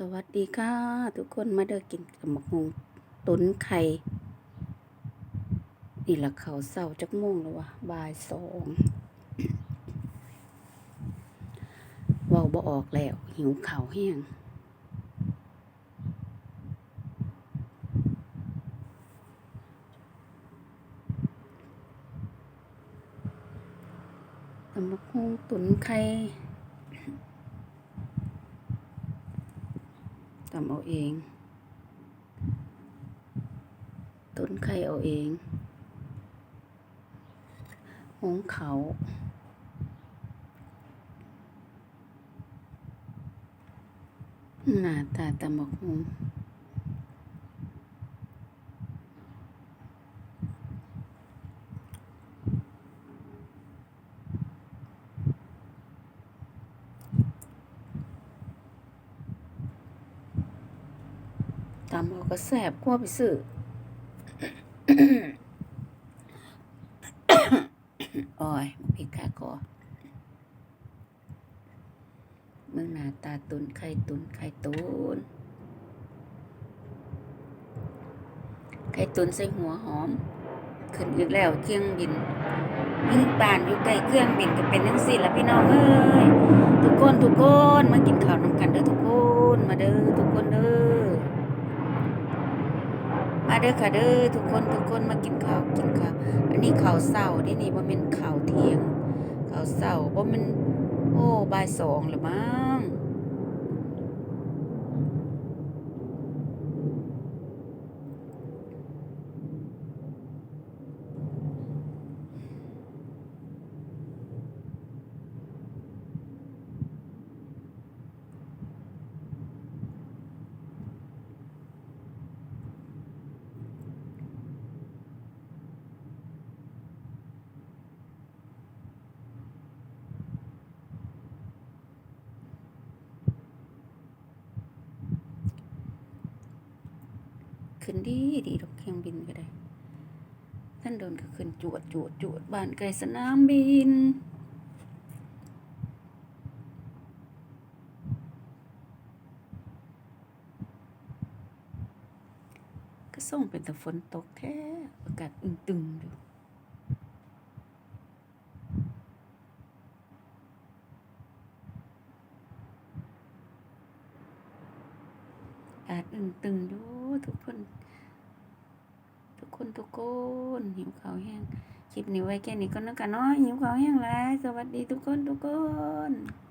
สวัสดีค่ะ ทุกคนมาเด้อกินกับหมกฮงตุนไข่ นี่ละเขาเศร้าจักโมงแล้ววะบ่ายสองว้าบ่ออกแล้ว หิวข้าวแห้งกับหมกฮงตุนไข่ ทำเอาเอง ต้นไข่เอาเองหงเขาหน้าตาตำบักหง ตำเอาก็แสบกว่าไปซื้อโอ้ยมาพิดขาคอเมืองหนาตาตุนไข่ตุนไข่ตุนไข่ตุนใส่หัวหอม ขึ้นอีกแล้วเครื่องบินยิ่งป่านอยู่ใกล้เครื่องบินก็เป็นจังสี่ละพี่น้องเอ้ยทุกคนทุกคนมากินข้าวน้ำกันเด้อทุกคนมาเด้อทุกคนเด้อมา เด้อค่ะเด้อทุกคนทุกคนมากินข้าวกินข้าวอันนี้ข้าวเศร้าที่นี่บ่แม่นข้าวเที่ยงข้าวเศร้าว่ามันโอ้บ่ายสองหรือมั้ง ขึ้นดีดีดอกเครื่องบินก็ได้ ท่านโดนก็ขึ้นจวดจวดจวดบ้านไกลสนามบินก็ส่งเป็นแต่ฝนตกแท้อากาศอึงตึงอยู่ อากาศอึนตึงอยู่ทุกคน ทุกคนทุกคนหิวข้าวแห้งคลิปนี้ไว้แค่นี้ก็แล้วกันเนาะหิวข้าวแห้งแล้วสวัสดีทุกคนทุกคน